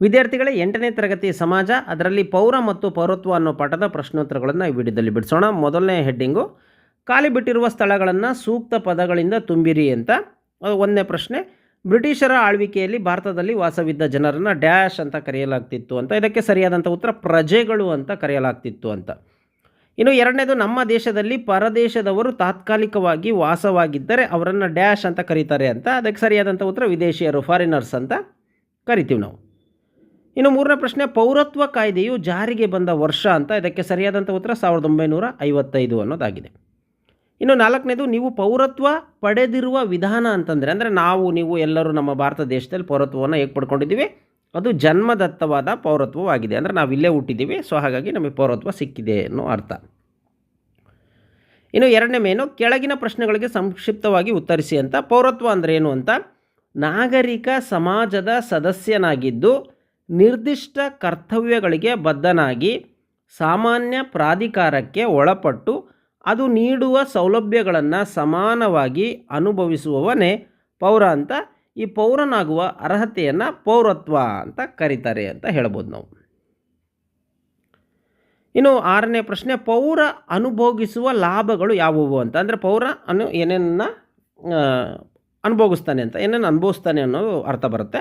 ವಿದ್ಯಾರ್ಥಿಗಳೇ ಎಂಟನೇ ತರಗತಿ ಸಮಾಜ, ಅದರಲ್ಲಿ ಪೌರ ಮತ್ತು ಪೌರತ್ವ ಅನ್ನೋ ಪಾಠದ ಪ್ರಶ್ನೋತ್ತರಗಳನ್ನು ಈ ವಿಡಿಯೋದಲ್ಲಿ ಬಿಡಿಸೋಣ. ಮೊದಲನೇ ಹೆಡ್ಡಿಂಗು, ಖಾಲಿ ಬಿಟ್ಟಿರುವ ಸ್ಥಳಗಳನ್ನು ಸೂಕ್ತ ಪದಗಳಿಂದ ತುಂಬಿರಿ ಅಂತ. ಒಂದನೇ ಪ್ರಶ್ನೆ, ಬ್ರಿಟಿಷರ ಆಳ್ವಿಕೆಯಲ್ಲಿ ಭಾರತದಲ್ಲಿ ವಾಸವಿದ್ದ ಜನರನ್ನು ಡ್ಯಾಶ್ ಅಂತ ಕರೆಯಲಾಗ್ತಿತ್ತು ಅಂತ. ಇದಕ್ಕೆ ಸರಿಯಾದಂಥ ಉತ್ತರ, ಪ್ರಜೆಗಳು ಅಂತ ಕರೆಯಲಾಗ್ತಿತ್ತು ಅಂತ. ಇನ್ನು ಎರಡನೇದು, ನಮ್ಮ ದೇಶದಲ್ಲಿ ಪರದೇಶದವರು ತಾತ್ಕಾಲಿಕವಾಗಿ ವಾಸವಾಗಿದ್ದರೆ ಅವರನ್ನು ಡ್ಯಾಶ್ ಅಂತ ಕರೀತಾರೆ ಅಂತ. ಅದಕ್ಕೆ ಸರಿಯಾದಂಥ ಉತ್ತರ, ವಿದೇಶಿಯರು ಫಾರಿನರ್ಸ್ ಅಂತ ಕರಿತೀವಿ ನಾವು. ಇನ್ನು ಮೂರನೇ ಪ್ರಶ್ನೆ, ಪೌರತ್ವ ಕಾಯ್ದೆಯು ಜಾರಿಗೆ ಬಂದ ವರ್ಷ ಅಂತ ಇದಕ್ಕೆ ಸರಿಯಾದಂಥ ಉತ್ತರ ಸಾವಿರದ ಒಂಬೈನೂರ ಐವತ್ತೈದು ಅನ್ನೋದಾಗಿದೆ. ಇನ್ನು ನಾಲ್ಕನೇದು, ನೀವು ಪೌರತ್ವ ಪಡೆದಿರುವ ವಿಧಾನ ಅಂತಂದರೆ, ಅಂದರೆ ನಾವು, ನೀವು, ಎಲ್ಲರೂ ನಮ್ಮ ಭಾರತ ದೇಶದಲ್ಲಿ ಪೌರತ್ವವನ್ನು ಹೇಗೆ ಪಡ್ಕೊಂಡಿದ್ದೀವಿ? ಅದು ಜನ್ಮದತ್ತವಾದ ಪೌರತ್ವವಾಗಿದೆ ಅಂದರೆ ನಾವು ಇಲ್ಲೇ ಹುಟ್ಟಿದ್ದೀವಿ, ಸೊ ಹಾಗಾಗಿ ನಮಗೆ ಪೌರತ್ವ ಸಿಕ್ಕಿದೆ ಅನ್ನೋ ಅರ್ಥ. ಇನ್ನು ಎರಡನೇ ಮೇನು, ಕೆಳಗಿನ ಪ್ರಶ್ನೆಗಳಿಗೆ ಸಂಕ್ಷಿಪ್ತವಾಗಿ ಉತ್ತರಿಸಿ ಅಂತ. ಪೌರತ್ವ ಅಂದರೆ ಏನು ಅಂತ? ನಾಗರಿಕ ಸಮಾಜದ ಸದಸ್ಯನಾಗಿದ್ದು ನಿರ್ದಿಷ್ಟ ಕರ್ತವ್ಯಗಳಿಗೆ ಬದ್ಧನಾಗಿ ಸಾಮಾನ್ಯ ಪ್ರಾಧಿಕಾರಕ್ಕೆ ಒಳಪಟ್ಟು ಅದು ನೀಡುವ ಸೌಲಭ್ಯಗಳನ್ನು ಸಮಾನವಾಗಿ ಅನುಭವಿಸುವವನೇ ಪೌರ ಅಂತ ಈ ಪೌರನಾಗುವ ಅರ್ಹತೆಯನ್ನು ಪೌರತ್ವ ಅಂತ ಕರೀತಾರೆ ಅಂತ ಹೇಳ್ಬೋದು ನಾವು. ಇನ್ನು ಆರನೇ ಪ್ರಶ್ನೆ, ಪೌರ ಅನುಭೋಗಿಸುವ ಲಾಭಗಳು ಯಾವುವು ಅಂತ? ಅಂದರೆ ಪೌರ ಅನು ಏನೇನ ಅನುಭೋಗಿಸ್ತಾನೆ ಅಂತ, ಏನೇನು ಅನುಭವಿಸ್ತಾನೆ ಅನ್ನೋದು ಅರ್ಥ ಬರುತ್ತೆ.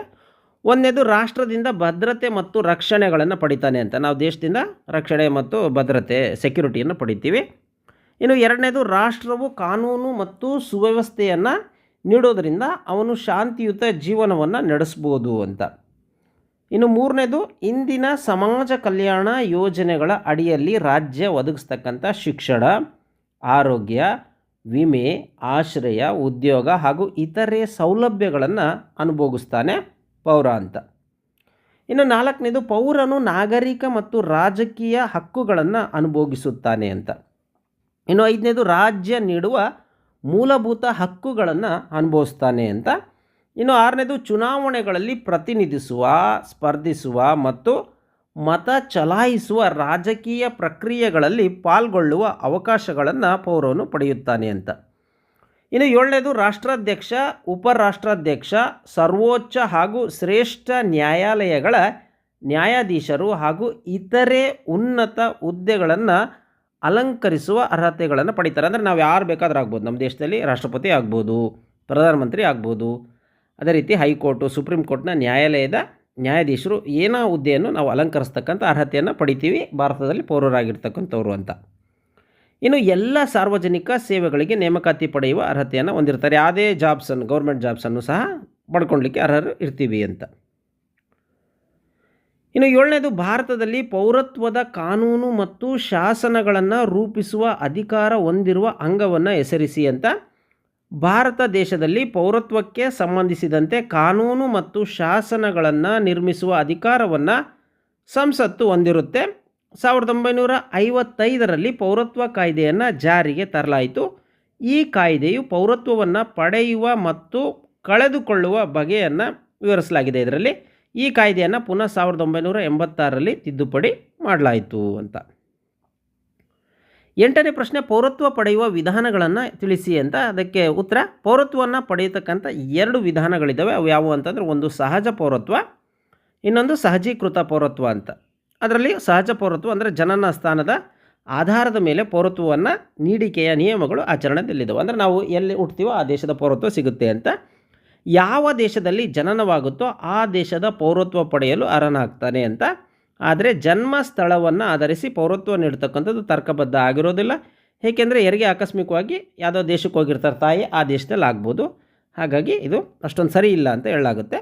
ಒಂದನೇದು ರಾಷ್ಟ್ರದಿಂದ ಭದ್ರತೆ ಮತ್ತು ರಕ್ಷಣೆಗಳನ್ನು ಪಡಿತಾನೆ ಅಂತ. ನಾವು ದೇಶದಿಂದ ರಕ್ಷಣೆ ಮತ್ತು ಭದ್ರತೆ ಸೆಕ್ಯುರಿಟಿಯನ್ನು ಪಡಿತೀವಿ. ಇನ್ನು ಎರಡನೇದು ರಾಷ್ಟ್ರವು ಕಾನೂನು ಮತ್ತು ಸುವ್ಯವಸ್ಥೆಯನ್ನು ನೀಡೋದರಿಂದ ಅವನು ಶಾಂತಿಯುತ ಜೀವನವನ್ನು ನಡೆಸ್ಬೋದು ಅಂತ. ಇನ್ನು ಮೂರನೇದು ಇಂದಿನ ಸಮಾಜ ಕಲ್ಯಾಣ ಯೋಜನೆಗಳ ಅಡಿಯಲ್ಲಿ ರಾಜ್ಯ ಒದಗಿಸ್ತಕ್ಕಂಥ ಶಿಕ್ಷಣ, ಆರೋಗ್ಯ, ವಿಮೆ, ಆಶ್ರಯ, ಉದ್ಯೋಗ ಹಾಗೂ ಇತರೆ ಸೌಲಭ್ಯಗಳನ್ನು ಅನುಭೋಗಿಸ್ತಾನೆ. ಪೌರ ಅಂತ. ಇನ್ನು ನಾಲ್ಕನೇದು ಪೌರನು ನಾಗರಿಕ ಮತ್ತು ರಾಜಕೀಯ ಹಕ್ಕುಗಳನ್ನು ಅನುಭೋಗಿಸುತ್ತಾನೆ ಅಂತ. ಇನ್ನು ಐದನೇದು ರಾಜ್ಯ ನೀಡುವ ಮೂಲಭೂತ ಹಕ್ಕುಗಳನ್ನು ಅನುಭವಿಸ್ತಾನೆ ಅಂತ. ಇನ್ನು ಆರನೇದು ಚುನಾವಣೆಗಳಲ್ಲಿ ಪ್ರತಿನಿಧಿಸುವ, ಸ್ಪರ್ಧಿಸುವ ಮತ್ತು ಮತ ಚಲಾಯಿಸುವ ರಾಜಕೀಯ ಪ್ರಕ್ರಿಯೆಗಳಲ್ಲಿ ಪಾಲ್ಗೊಳ್ಳುವ ಅವಕಾಶಗಳನ್ನು ಪೌರನು ಪಡೆಯುತ್ತಾನೆ ಅಂತ. ಇನ್ನು ಏಳನೇದು ರಾಷ್ಟ್ರಾಧ್ಯಕ್ಷ, ಉಪರಾಷ್ಟ್ರಾಧ್ಯಕ್ಷ, ಸರ್ವೋಚ್ಚ ಹಾಗೂ ಶ್ರೇಷ್ಠ ನ್ಯಾಯಾಲಯಗಳ ನ್ಯಾಯಾಧೀಶರು ಹಾಗೂ ಇತರೆ ಉನ್ನತ ಹುದ್ದೆಗಳನ್ನು ಅಲಂಕರಿಸುವ ಅರ್ಹತೆಗಳನ್ನು ಪಡಿತಾರೆ. ಅಂದರೆ ನಾವು ಯಾರು ಬೇಕಾದ್ರೂ ಆಗ್ಬೋದು. ನಮ್ಮ ದೇಶದಲ್ಲಿ ರಾಷ್ಟ್ರಪತಿ ಆಗ್ಬೋದು, ಪ್ರಧಾನಮಂತ್ರಿ ಆಗ್ಬೋದು. ಅದೇ ರೀತಿ ಹೈಕೋರ್ಟು, ಸುಪ್ರೀಂ ಕೋರ್ಟ್ನ ನ್ಯಾಯಾಲಯದ ನ್ಯಾಯಾಧೀಶರು ಏನೋ ಹುದ್ದೆಯನ್ನು ನಾವು ಅಲಂಕರಿಸ್ತಕ್ಕಂಥ ಅರ್ಹತೆಯನ್ನು ಪಡಿತೀವಿ. ಭಾರತದಲ್ಲಿ ಪೌರರಾಗಿರ್ತಕ್ಕಂಥವ್ರು ಅಂತ. ಇನ್ನು ಎಲ್ಲ ಸಾರ್ವಜನಿಕ ಸೇವೆಗಳಿಗೆ ನೇಮಕಾತಿ ಪಡೆಯುವ ಅರ್ಹತೆಯನ್ನು ಹೊಂದಿರ್ತಾರೆ. ಯಾವುದೇ ಜಾಬ್ಸನ್ನು ಗೌರ್ಮೆಂಟ್ ಜಾಬ್ಸನ್ನು ಸಹ ಪಡ್ಕೊಳ್ಲಿಕ್ಕೆ ಅರ್ಹರು ಇರ್ತೀವಿ ಅಂತ. ಇನ್ನು ಏಳನೇದು, ಭಾರತದಲ್ಲಿ ಪೌರತ್ವದ ಕಾನೂನು ಮತ್ತು ಶಾಸನಗಳನ್ನು ರೂಪಿಸುವ ಅಧಿಕಾರ ಹೊಂದಿರುವ ಅಂಗವನ್ನು ಹೆಸರಿಸಿ ಅಂತ ಭಾರತ ದೇಶದಲ್ಲಿ ಪೌರತ್ವಕ್ಕೆ ಸಂಬಂಧಿಸಿದಂತೆ ಕಾನೂನು ಮತ್ತು ಶಾಸನಗಳನ್ನು ನಿರ್ಮಿಸುವ ಅಧಿಕಾರವನ್ನು ಸಂಸತ್ತು ಹೊಂದಿರುತ್ತೆ. ಸಾವಿರದ ಒಂಬೈನೂರ ಐವತ್ತೈದರಲ್ಲಿ ಪೌರತ್ವ ಕಾಯ್ದೆಯನ್ನು ಜಾರಿಗೆ ತರಲಾಯಿತು. ಈ ಕಾಯ್ದೆಯು ಪೌರತ್ವವನ್ನು ಪಡೆಯುವ ಮತ್ತು ಕಳೆದುಕೊಳ್ಳುವ ಬಗೆಯನ್ನು ವಿವರಿಸಲಾಗಿದೆ. ಇದರಲ್ಲಿ ಈ ಕಾಯ್ದೆಯನ್ನು ಪುನಃ ಸಾವಿರದ ಒಂಬೈನೂರ ಎಂಬತ್ತಾರರಲ್ಲಿ ತಿದ್ದುಪಡಿ ಮಾಡಲಾಯಿತು ಅಂತ. ಎಂಟನೇ ಪ್ರಶ್ನೆ, ಪೌರತ್ವ ಪಡೆಯುವ ವಿಧಾನಗಳನ್ನು ತಿಳಿಸಿ ಅಂತ. ಅದಕ್ಕೆ ಉತ್ತರ, ಪೌರತ್ವವನ್ನು ಪಡೆಯತಕ್ಕಂಥ ಎರಡು ವಿಧಾನಗಳಿದ್ದಾವೆ ಅವು ಯಾವುವು ಅಂತಂದರೆ, ಒಂದು ಸಹಜ ಪೌರತ್ವ, ಇನ್ನೊಂದು ಸಹಜೀಕೃತ ಪೌರತ್ವ ಅಂತ. ಅದರಲ್ಲಿ ಸಹಜ ಪೌರತ್ವ ಅಂದರೆ ಜನನ ಸ್ಥಾನದ ಆಧಾರದ ಮೇಲೆ ಪೌರತ್ವವನ್ನು ನೀಡಿಕೆಯ ನಿಯಮಗಳು ಆಚರಣೆಯಲ್ಲಿದ್ದವು. ಅಂದರೆ ನಾವು ಎಲ್ಲಿ ಹುಟ್ತೀವೋ ಆ ದೇಶದ ಪೌರತ್ವ ಸಿಗುತ್ತೆ ಅಂತ. ಯಾವ ದೇಶದಲ್ಲಿ ಜನನವಾಗುತ್ತೋ ಆ ದೇಶದ ಪೌರತ್ವ ಪಡೆಯಲು ಅರ್ಹನಾಗ್ತಾನೆ ಅಂತ. ಆದರೆ ಜನ್ಮ ಸ್ಥಳವನ್ನು ಆಧರಿಸಿ ಪೌರತ್ವ ನೀಡ್ತಕ್ಕಂಥದ್ದು ತರ್ಕಬದ್ಧ ಆಗಿರೋದಿಲ್ಲ. ಏಕೆಂದರೆ ಯಾರಿಗೆ ಆಕಸ್ಮಿಕವಾಗಿ ಯಾವುದೋ ದೇಶಕ್ಕೆ ಹೋಗಿರ್ತಾರೆ ತಾಯಿ ಆ ದೇಶದಲ್ಲಿ ಆಗ್ಬೋದು. ಹಾಗಾಗಿ ಇದು ಅಷ್ಟೊಂದು ಸರಿ ಇಲ್ಲ ಅಂತ ಹೇಳಲಾಗುತ್ತೆ.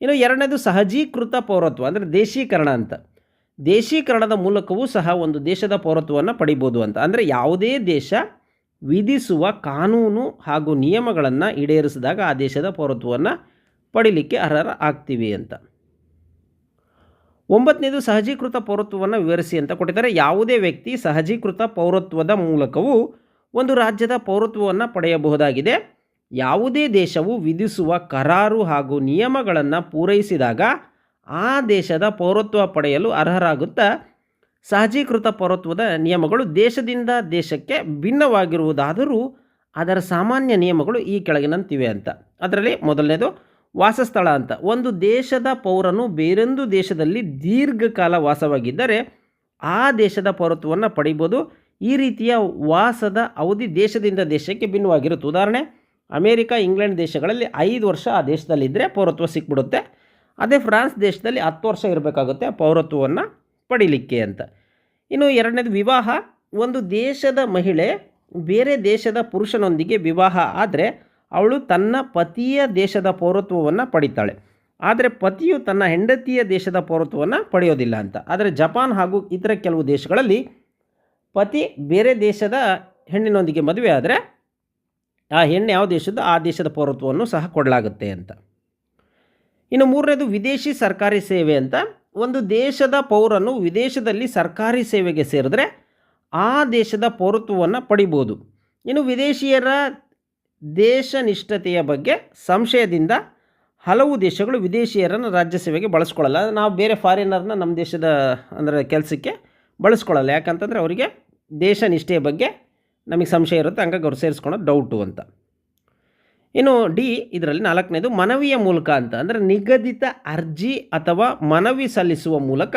ಇನ್ನು ಎರಡನೇದು ಸಹಜೀಕೃತ ಪೌರತ್ವ ಅಂದರೆ ದೇಶೀಕರಣ ಅಂತ. ದೇಶೀಕರಣದ ಮೂಲಕವೂ ಸಹ ಒಂದು ದೇಶದ ಪೌರತ್ವವನ್ನು ಪಡಿಬೋದು ಅಂತ. ಅಂದರೆ ಯಾವುದೇ ದೇಶ ವಿಧಿಸುವ ಕಾನೂನು ಹಾಗೂ ನಿಯಮಗಳನ್ನು ಈಡೇರಿಸಿದಾಗ ಆ ದೇಶದ ಪೌರತ್ವವನ್ನು ಪಡಿಲಿಕ್ಕೆ ಅರ್ಹರ ಆಗ್ತೀವಿ ಅಂತ. ಒಂಬತ್ತನೇದು ಸಹಜೀಕೃತ ಪೌರತ್ವವನ್ನು ವಿವರಿಸಿ ಅಂತ ಕೊಟ್ಟಿದ್ದಾರೆ. ಯಾವುದೇ ವ್ಯಕ್ತಿ ಸಹಜೀಕೃತ ಪೌರತ್ವದ ಮೂಲಕವೂ ಒಂದು ರಾಜ್ಯದ ಪೌರತ್ವವನ್ನು ಪಡೆಯಬಹುದಾಗಿದೆ. ಯಾವುದೇ ದೇಶವು ವಿಧಿಸುವ ಕರಾರು ಹಾಗೂ ನಿಯಮಗಳನ್ನು ಪೂರೈಸಿದಾಗ ಆ ದೇಶದ ಪೌರತ್ವ ಪಡೆಯಲು ಅರ್ಹರಾಗುತ್ತಾ ಸಹಜೀಕೃತ ಪೌರತ್ವದ ನಿಯಮಗಳು ದೇಶದಿಂದ ದೇಶಕ್ಕೆ ಭಿನ್ನವಾಗಿರುವುದಾದರೂ ಅದರ ಸಾಮಾನ್ಯ ನಿಯಮಗಳು ಈ ಕೆಳಗಿನಂತಿವೆ ಅಂತ. ಅದರಲ್ಲಿ ಮೊದಲನೇದು ವಾಸಸ್ಥಳ ಅಂತ. ಒಂದು ದೇಶದ ಪೌರನು ಬೇರೊಂದು ದೇಶದಲ್ಲಿ ದೀರ್ಘಕಾಲ ವಾಸವಾಗಿದ್ದರೆ ಆ ದೇಶದ ಪೌರತ್ವವನ್ನು ಪಡಿಬೋದು. ಈ ರೀತಿಯ ವಾಸದ ಅವಧಿ ದೇಶದಿಂದ ದೇಶಕ್ಕೆ ಭಿನ್ನವಾಗಿರುತ್ತೆ. ಉದಾಹರಣೆ, ಅಮೇರಿಕಾ, ಇಂಗ್ಲೆಂಡ್ ದೇಶಗಳಲ್ಲಿ ಐದು ವರ್ಷ ಆ ದೇಶದಲ್ಲಿದ್ದರೆ ಪೌರತ್ವ ಸಿಕ್ಬಿಡುತ್ತೆ. ಅದೇ ಫ್ರಾನ್ಸ್ ದೇಶದಲ್ಲಿ ಹತ್ತು ವರ್ಷ ಇರಬೇಕಾಗುತ್ತೆ ಆ ಪೌರತ್ವವನ್ನು ಪಡೀಲಿಕ್ಕೆ ಅಂತ. ಇನ್ನು ಎರಡನೇದು ವಿವಾಹ. ಒಂದು ದೇಶದ ಮಹಿಳೆ ಬೇರೆ ದೇಶದ ಪುರುಷನೊಂದಿಗೆ ವಿವಾಹ ಆದರೆ ಅವಳು ತನ್ನ ಪತಿಯ ದೇಶದ ಪೌರತ್ವವನ್ನು ಪಡಿತಾಳೆ. ಆದರೆ ಪತಿಯು ತನ್ನ ಹೆಂಡತಿಯ ದೇಶದ ಪೌರತ್ವವನ್ನು ಪಡೆಯೋದಿಲ್ಲ ಅಂತ. ಆದರೆ ಜಪಾನ್ ಹಾಗೂ ಇತರ ಕೆಲವು ದೇಶಗಳಲ್ಲಿ ಪತಿ ಬೇರೆ ದೇಶದ ಹೆಣ್ಣಿನೊಂದಿಗೆ ಮದುವೆ ಆದರೆ ಆ ಹೆಣ್ಣು ಯಾವ ದೇಶದ ಆ ದೇಶದ ಪೌರತ್ವವನ್ನು ಸಹ ಕೊಡಲಾಗುತ್ತೆ ಅಂತ. ಇನ್ನು ಮೂರನೇದು ವಿದೇಶಿ ಸರ್ಕಾರಿ ಸೇವೆ ಅಂತ. ಒಂದು ದೇಶದ ಪೌರನು ವಿದೇಶದಲ್ಲಿ ಸರ್ಕಾರಿ ಸೇವೆಗೆ ಸೇರಿದ್ರೆ ಆ ದೇಶದ ಪೌರತ್ವವನ್ನು ಪಡಿಬೋದು. ಇನ್ನು ವಿದೇಶಿಯರ ದೇಶ ನಿಷ್ಠತೆಯ ಬಗ್ಗೆ ಸಂಶಯದಿಂದ ಹಲವು ದೇಶಗಳು ವಿದೇಶಿಯರನ್ನು ರಾಜ್ಯ ಸೇವೆಗೆ ಬಳಸ್ಕೊಳ್ಳಲ್ಲ. ನಾವು ಬೇರೆ ಫಾರಿನರ್ನ ನಮ್ಮ ದೇಶದ, ಅಂದರೆ ಕೆಲಸಕ್ಕೆ ಬಳಸ್ಕೊಳ್ಳಲ್ಲ. ಯಾಕಂತಂದರೆ ಅವರಿಗೆ ದೇಶ ನಿಷ್ಠೆಯ ಬಗ್ಗೆ ನಮಗೆ ಸಂಶಯ ಇರುತ್ತೆ. ಹಂಗಾಗಿ ಅವ್ರು ಸೇರಿಸ್ಕೊಳ್ಳೋದು ಡೌಟು ಅಂತ. ಇನ್ನು ಡಿ ಇದರಲ್ಲಿ ನಾಲ್ಕನೇದು ಮನವಿಯ ಮೂಲಕ ಅಂತ. ಅಂದರೆ ನಿಗದಿತ ಅರ್ಜಿ ಅಥವಾ ಮನವಿ ಸಲ್ಲಿಸುವ ಮೂಲಕ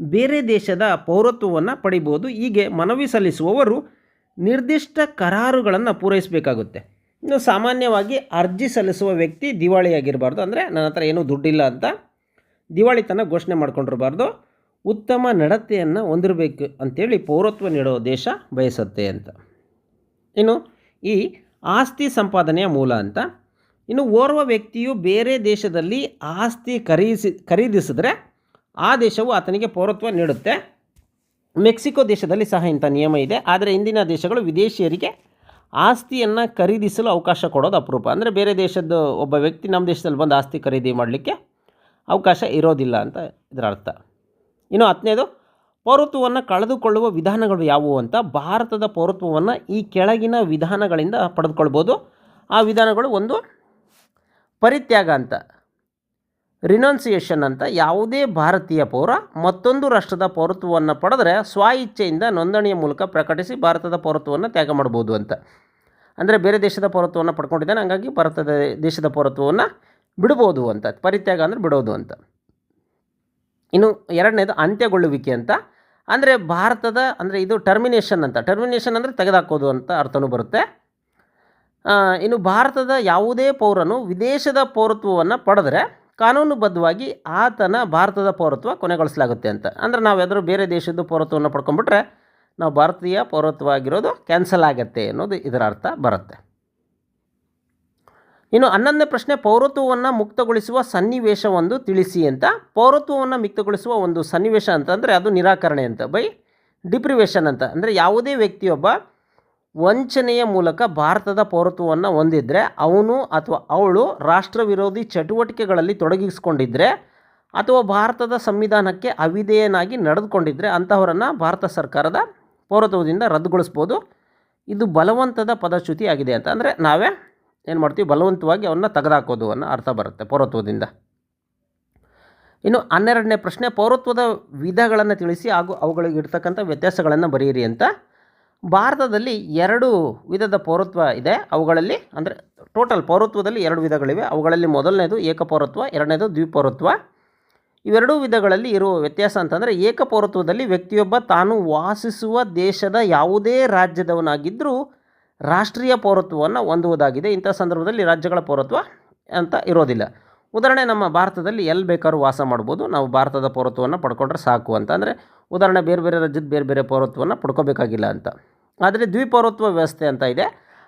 ಬೇರೆ ದೇಶದ ಪೌರತ್ವವನ್ನು ಪಡಿಬೋದು ಹೀಗೆ ಮನವಿ ಸಲ್ಲಿಸುವವರು ನಿರ್ದಿಷ್ಟ ಕರಾರುಗಳನ್ನು ಪೂರೈಸಬೇಕಾಗುತ್ತೆ. ಇನ್ನು ಸಾಮಾನ್ಯವಾಗಿ ಅರ್ಜಿ ಸಲ್ಲಿಸುವ ವ್ಯಕ್ತಿ ದಿವಾಳಿಯಾಗಿರಬಾರ್ದು. ಅಂದರೆ ನನ್ನ ಹತ್ರ ಏನೂ ದುಡ್ಡಿಲ್ಲ ಅಂತ ದಿವಾಳಿತನ ಘೋಷಣೆ ಮಾಡ್ಕೊಂಡಿರಬಾರ್ದು. ಉತ್ತಮ ನಡತೆಯನ್ನು ಹೊಂದಿರಬೇಕು ಅಂತೇಳಿ ಪೌರತ್ವ ನೀಡೋ ದೇಶ ಬಯಸುತ್ತೆ ಅಂತ. ಇನ್ನು ಈ ಆಸ್ತಿ ಸಂಪಾದನೆಯ ಮೂಲ ಅಂತ. ಇನ್ನು ಓರ್ವ ವ್ಯಕ್ತಿಯು ಬೇರೆ ದೇಶದಲ್ಲಿ ಆಸ್ತಿ ಖರೀದಿಸಿ, ಖರೀದಿಸಿದ್ರೆ ಆ ದೇಶವು ಆತನಿಗೆ ಪೌರತ್ವ ನೀಡುತ್ತೆ. ಮೆಕ್ಸಿಕೋ ದೇಶದಲ್ಲಿ ಸಹ ಇಂಥ ನಿಯಮ ಇದೆ. ಆದರೆ ಇಂದಿನ ದೇಶಗಳು ವಿದೇಶಿಯರಿಗೆ ಆಸ್ತಿಯನ್ನು ಖರೀದಿಸಲು ಅವಕಾಶ ಕೊಡೋದು ಅಪರೂಪ. ಅಂದರೆ ಬೇರೆ ದೇಶದ ಒಬ್ಬ ವ್ಯಕ್ತಿ ನಮ್ಮ ದೇಶದಲ್ಲಿ ಬಂದು ಆಸ್ತಿ ಖರೀದಿ ಮಾಡಲಿಕ್ಕೆ ಅವಕಾಶ ಇರೋದಿಲ್ಲ ಅಂತ ಇದರ ಅರ್ಥ ಇನ್ನು ಹತ್ತನೇದು ಪೌರತ್ವವನ್ನು ಕಳೆದುಕೊಳ್ಳುವ ವಿಧಾನಗಳು ಯಾವುವು ಅಂತ ಭಾರತದ ಪೌರತ್ವವನ್ನು ಈ ಕೆಳಗಿನ ವಿಧಾನಗಳಿಂದ ಪಡೆದುಕೊಳ್ಬೋದು. ಆ ವಿಧಾನಗಳು ಒಂದು ಪರಿತ್ಯಾಗ ಅಂತ, ರಿನೌನ್ಸಿಯೇಷನ್ ಅಂತ, ಯಾವುದೇ ಭಾರತೀಯ ಪೌರ ಮತ್ತೊಂದು ರಾಷ್ಟ್ರದ ಪೌರತ್ವವನ್ನು ಪಡೆದರೆ ಸ್ವ ಇಚ್ಛೆಯಿಂದ ನೋಂದಣಿಯ ಮೂಲಕ ಪ್ರಕಟಿಸಿ ಭಾರತದ ಪೌರತ್ವವನ್ನು ತ್ಯಾಗ ಮಾಡ್ಬೋದು ಅಂತ. ಅಂದರೆ ಬೇರೆ ದೇಶದ ಪೌರತ್ವವನ್ನು ಪಡ್ಕೊಂಡಿದ್ದಾನೆ, ಹಂಗಾಗಿ ಭಾರತದ ದೇಶದ ಪೌರತ್ವವನ್ನು ಬಿಡ್ಬೋದು ಅಂತ. ಪರಿತ್ಯಾಗ ಅಂದರೆ ಬಿಡೋದು ಅಂತ. ಇನ್ನು ಎರಡನೇದು ಅಂತ್ಯಗೊಳ್ಳುವಿಕೆ ಅಂತ. ಅಂದರೆ ಭಾರತದ ಅಂದರೆ ಇದು ಟರ್ಮಿನೇಷನ್ ಅಂತ. ಟರ್ಮಿನೇಷನ್ ಅಂದರೆ ತೆಗೆದುಹಾಕೋದು ಅಂತ ಅರ್ಥನೂ ಬರುತ್ತೆ. ಇನ್ನು ಭಾರತದ ಯಾವುದೇ ಪೌರನು ವಿದೇಶದ ಪೌರತ್ವವನ್ನು ಪಡೆದರೆ ಕಾನೂನುಬದ್ಧವಾಗಿ ಆತನ ಭಾರತದ ಪೌರತ್ವ ಕೊನೆಗೊಳಿಸಲಾಗುತ್ತೆ ಅಂತ. ಅಂದರೆ ನಾವು ಬೇರೆ ದೇಶದ ಪೌರತ್ವವನ್ನು ಪಡ್ಕೊಂಡ್ಬಿಟ್ರೆ ನಾವು ಭಾರತೀಯ ಪೌರತ್ವ ಆಗಿರೋದು ಕ್ಯಾನ್ಸಲ್ ಆಗುತ್ತೆ ಅನ್ನೋದು ಇದರ ಅರ್ಥ ಬರುತ್ತೆ. ಇನ್ನು ಹನ್ನೊಂದನೇ ಪ್ರಶ್ನೆ, ಪೌರತ್ವವನ್ನು ಮುಕ್ತಗೊಳಿಸುವ ಸನ್ನಿವೇಶವೊಂದು ತಿಳಿಸಿ ಅಂತ. ಪೌರತ್ವವನ್ನು ಮುಕ್ತಗೊಳಿಸುವ ಒಂದು ಸನ್ನಿವೇಶ ಅಂತಂದರೆ ಅದು ನಿರಾಕರಣೆ ಅಂತ, ಬೈ ಡಿಪ್ರಿವೇಷನ್ ಅಂತ. ಅಂದರೆ ಯಾವುದೇ ವ್ಯಕ್ತಿಯೊಬ್ಬ ವಂಚನೆಯ ಮೂಲಕ ಭಾರತದ ಪೌರತ್ವವನ್ನು ಹೊಂದಿದ್ರೆ, ಅವನು ಅಥವಾ ಅವಳು ರಾಷ್ಟ್ರ ವಿರೋಧಿ ಚಟುವಟಿಕೆಗಳಲ್ಲಿ ತೊಡಗಿಸಿಕೊಂಡಿದ್ದರೆ ಅಥವಾ ಭಾರತದ ಸಂವಿಧಾನಕ್ಕೆ ಅವಿಧೇಯನಾಗಿ ನಡೆದುಕೊಂಡಿದ್ದರೆ ಅಂತಹವರನ್ನು ಭಾರತ ಸರ್ಕಾರದ ಪೌರತ್ವದಿಂದ ರದ್ದುಗೊಳಿಸ್ಬೋದು. ಇದು ಬಲವಂತದ ಪದಚ್ಯುತಿ ಆಗಿದೆ ಅಂತ. ಅಂದರೆ ನಾವೇ ಏನು ಮಾಡ್ತೀವಿ? ಬಲವಂತವಾಗಿ ಅವನ್ನ ತೆಗೆದಾಕೋದು ಅನ್ನೋ ಅರ್ಥ ಬರುತ್ತೆ ಪೌರತ್ವದಿಂದ. ಇನ್ನು ಹನ್ನೆರಡನೇ ಪ್ರಶ್ನೆ, ಪೌರತ್ವದ ವಿಧಗಳನ್ನು ತಿಳಿಸಿ ಹಾಗೂ ಅವುಗಳಿಗೆ ಇರ್ತಕ್ಕಂಥ ವ್ಯತ್ಯಾಸಗಳನ್ನು ಬರೆಯಿರಿ ಅಂತ. ಭಾರತದಲ್ಲಿ ಎರಡು ವಿಧದ ಪೌರತ್ವ ಇದೆ. ಅವುಗಳಲ್ಲಿ ಅಂದರೆ ಟೋಟಲ್ ಪೌರತ್ವದಲ್ಲಿ ಎರಡು ವಿಧಗಳಿವೆ. ಅವುಗಳಲ್ಲಿ ಮೊದಲನೇದು ಏಕಪೌರತ್ವ, ಎರಡನೇದು ದ್ವಿಪೌರತ್ವ. ಇವೆರಡೂ ವಿಧಗಳಲ್ಲಿ ಇರುವ ವ್ಯತ್ಯಾಸ ಅಂತಂದರೆ ಏಕಪೌರತ್ವದಲ್ಲಿ ವ್ಯಕ್ತಿಯೊಬ್ಬ ತಾನು ವಾಸಿಸುವ ದೇಶದ ಯಾವುದೇ ರಾಜ್ಯದವನಾಗಿದ್ದರೂ ರಾಷ್ಟ್ರೀಯ ಪೌರತ್ವವನ್ನು ಹೊಂದುವುದಾಗಿದೆ. ಇಂಥ ಸಂದರ್ಭದಲ್ಲಿ ರಾಜ್ಯಗಳ ಪೌರತ್ವ ಅಂತ ಇರೋದಿಲ್ಲ. ಉದಾಹರಣೆ, ನಮ್ಮ ಭಾರತದಲ್ಲಿ ಎಲ್ಲಿ ಬೇಕಾದ್ರೂ ವಾಸ ಮಾಡ್ಬೋದು. ನಾವು ಭಾರತದ ಪೌರತ್ವವನ್ನು ಪಡ್ಕೊಂಡ್ರೆ ಸಾಕು ಅಂತ. ಅಂದರೆ ಉದಾಹರಣೆ, ಬೇರೆ ಬೇರೆ ರಾಜ್ಯದ ಬೇರೆ ಬೇರೆ ಪೌರತ್ವವನ್ನು ಪಡ್ಕೋಬೇಕಾಗಿಲ್ಲ ಅಂತ. ಆದರೆ ದ್ವಿಪೌರತ್ವ ವ್ಯವಸ್ಥೆ ಅಂತ ಇದೆ.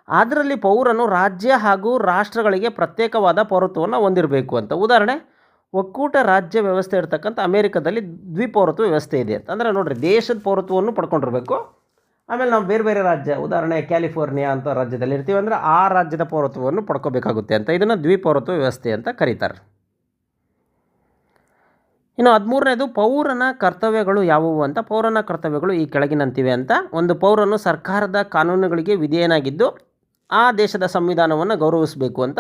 ಅದರಲ್ಲಿ ಪೌರನು ರಾಜ್ಯ ಹಾಗೂ ರಾಷ್ಟ್ರಗಳಿಗೆ ಪ್ರತ್ಯೇಕವಾದ ಪೌರತ್ವವನ್ನು ಹೊಂದಿರಬೇಕು ಅಂತ. ಉದಾಹರಣೆ, ಒಕ್ಕೂಟ ರಾಜ್ಯ ವ್ಯವಸ್ಥೆ ಇರ್ತಕ್ಕಂಥ ಅಮೇರಿಕದಲ್ಲಿ ದ್ವಿಪೌರತ್ವ ವ್ಯವಸ್ಥೆ ಇದೆ ಅಂತ. ಅಂದರೆ ನೋಡಿರಿ, ದೇಶದ ಪೌರತ್ವವನ್ನು ಪಡ್ಕೊಂಡಿರಬೇಕು. ಆಮೇಲೆ ನಾವು ಬೇರೆ ಬೇರೆ ರಾಜ್ಯ, ಉದಾಹರಣೆ ಕ್ಯಾಲಿಫೋರ್ನಿಯಾ ಅಂತ ರಾಜ್ಯದಲ್ಲಿ ಇರ್ತೀವಿ ಅಂದರೆ ಆ ರಾಜ್ಯದ ಪೌರತ್ವವನ್ನು ಪಡ್ಕೋಬೇಕಾಗುತ್ತೆ ಅಂತ ಇದನ್ನು ದ್ವಿಪೌರತ್ವ ವ್ಯವಸ್ಥೆ ಅಂತ ಕರೀತಾರೆ. ಇನ್ನು ಹದಿಮೂರನೇದು, ಪೌರನ ಕರ್ತವ್ಯಗಳು ಯಾವುವು ಅಂತ, ಪೌರನ ಕರ್ತವ್ಯಗಳು ಈ ಕೆಳಗಿನಂತಿವೆ ಅಂತ. ಒಂದು ಪೌರನು ಸರ್ಕಾರದ ಕಾನೂನುಗಳಿಗೆ ವಿಧೇಯನಾಗಿದ್ದು ಆ ದೇಶದ ಸಂವಿಧಾನವನ್ನು ಗೌರವಿಸಬೇಕು ಅಂತ.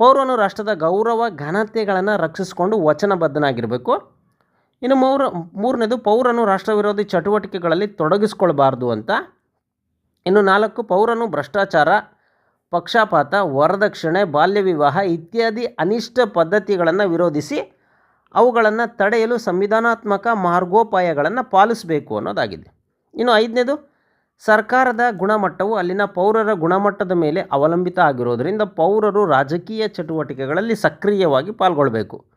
ಪೌರನು ರಾಷ್ಟ್ರದ ಗೌರವ ಘನತೆಗಳನ್ನು ರಕ್ಷಿಸಿಕೊಂಡು ವಚನಬದ್ಧನಾಗಿರಬೇಕು. ಇನ್ನು ಮೂರ, ಮೂರನೇದು ಪೌರನು ರಾಷ್ಟ್ರ ವಿರೋಧಿ ಚಟುವಟಿಕೆಗಳಲ್ಲಿ ತೊಡಗಿಸ್ಕೊಳ್ಬಾರ್ದು ಅಂತ. ಇನ್ನು ನಾಲ್ಕು, ಪೌರನು ಭ್ರಷ್ಟಾಚಾರ, ಪಕ್ಷಪಾತ, ವರದಕ್ಷಿಣೆ ಬಾಲ್ಯ ವಿವಾಹ ಇತ್ಯಾದಿ ಅನಿಷ್ಟ ಪದ್ಧತಿಗಳನ್ನು ವಿರೋಧಿಸಿ ಅವುಗಳನ್ನು ತಡೆಯಲು ಸಂವಿಧಾನಾತ್ಮಕ ಮಾರ್ಗೋಪಾಯಗಳನ್ನು ಪಾಲಿಸಬೇಕು ಅನ್ನೋದಾಗಿದೆ. ಇನ್ನು ಐದನೇದು, ಸರ್ಕಾರದ ಗುಣಮಟ್ಟವು ಅಲ್ಲಿನ ಪೌರರ ಗುಣಮಟ್ಟದ ಮೇಲೆ ಅವಲಂಬಿತ ಆಗಿರೋದರಿಂದ ಪೌರರು ರಾಜಕೀಯ ಚಟುವಟಿಕೆಗಳಲ್ಲಿ ಸಕ್ರಿಯವಾಗಿ ಪಾಲ್ಗೊಳ್ಳಬೇಕು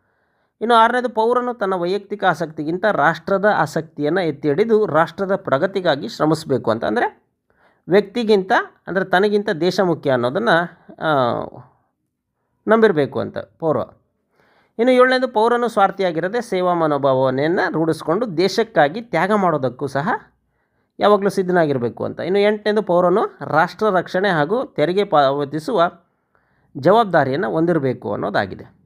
ಇನ್ನು ಆರನೇದು ಪೌರನು ತನ್ನ ವೈಯಕ್ತಿಕ ಆಸಕ್ತಿಗಿಂತ ರಾಷ್ಟ್ರದ ಆಸಕ್ತಿಯನ್ನು ಎತ್ತಿ ಹಿಡಿದು ರಾಷ್ಟ್ರದ ಪ್ರಗತಿಗಾಗಿ ಶ್ರಮಿಸಬೇಕು ಅಂತ ಅಂದರೆ ವ್ಯಕ್ತಿಗಿಂತ ಅಂದರೆ ತನಗಿಂತ ದೇಶ ಮುಖ್ಯ ಅನ್ನೋದನ್ನು ನಂಬಿರಬೇಕು ಅಂತ ಪೌರ ಇನ್ನು ಏಳನೇದು ಪೌರನು ಸ್ವಾರ್ಥಿಯಾಗಿರದೆ ಸೇವಾ ಮನೋಭಾವನೆಯನ್ನು ರೂಢಿಸ್ಕೊಂಡು ದೇಶಕ್ಕಾಗಿ ತ್ಯಾಗ ಮಾಡೋದಕ್ಕೂ ಸಹ ಯಾವಾಗಲೂ ಸಿದ್ಧನಾಗಿರಬೇಕು ಅಂತ. ಇನ್ನು ಎಂಟನೇದು ಪೌರನು ರಾಷ್ಟ್ರ ರಕ್ಷಣೆ ಹಾಗೂ ತೆರಿಗೆ ಪಾವತಿಸುವ ಜವಾಬ್ದಾರಿಯನ್ನು ಹೊಂದಿರಬೇಕು ಅನ್ನೋದಾಗಿದೆ.